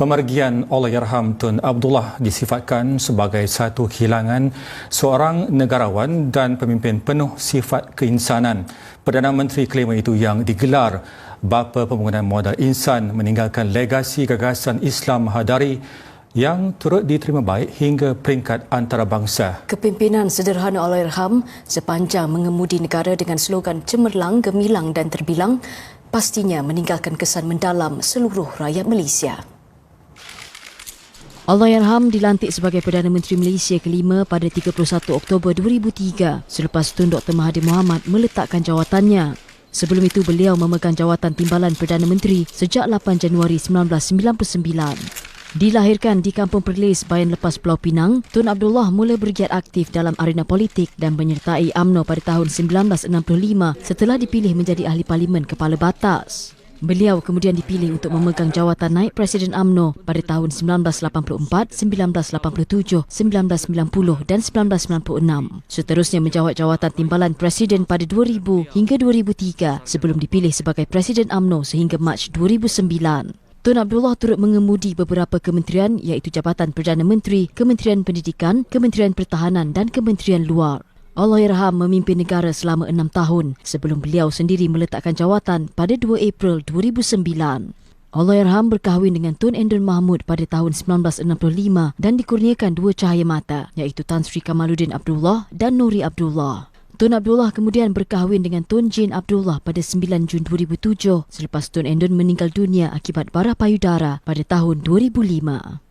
Pemergian Allahyarham Tun Abdullah disifatkan sebagai satu kehilangan seorang negarawan dan pemimpin penuh sifat keinsanan. Perdana Menteri kelima itu yang digelar bapa pembangunan modal insan meninggalkan legasi gagasan Islam Hadari yang turut diterima baik hingga peringkat antarabangsa. Kepimpinan sederhana Allahyarham sepanjang mengemudi negara dengan slogan cemerlang, gemilang dan terbilang pastinya meninggalkan kesan mendalam seluruh rakyat Malaysia. Allahyarham dilantik sebagai Perdana Menteri Malaysia kelima pada 31 Oktober 2003 selepas Tun Dr. Mahathir Mohamad meletakkan jawatannya. Sebelum itu beliau memegang jawatan Timbalan Perdana Menteri sejak 8 Januari 1999. Dilahirkan di Kampung Perlis bayan lepas Pulau Pinang, Tun Abdullah mula bergiat aktif dalam arena politik dan menyertai AMNO pada tahun 1965 setelah dipilih menjadi Ahli Parlimen Kepala Batas. Beliau kemudian dipilih untuk memegang jawatan naik Presiden AMNO pada tahun 1984, 1987, 1990 dan 1996. Seterusnya menjawat jawatan timbalan Presiden pada 2000 hingga 2003 sebelum dipilih sebagai Presiden AMNO sehingga Mac 2009. Tun Abdullah turut mengemudi beberapa kementerian iaitu Jabatan Perdana Menteri, Kementerian Pendidikan, Kementerian Pertahanan dan Kementerian Luar. Allahyarham memimpin negara selama enam tahun sebelum beliau sendiri meletakkan jawatan pada 2 April 2009. Allahyarham berkahwin dengan Tun Endun Mahmud pada tahun 1965 dan dikurniakan dua cahaya mata iaitu Tan Sri Kamaluddin Abdullah dan Nuri Abdullah. Tun Abdullah kemudian berkahwin dengan Tun Jin Abdullah pada 9 Jun 2007 selepas Tun Endun meninggal dunia akibat bara payudara pada tahun 2005.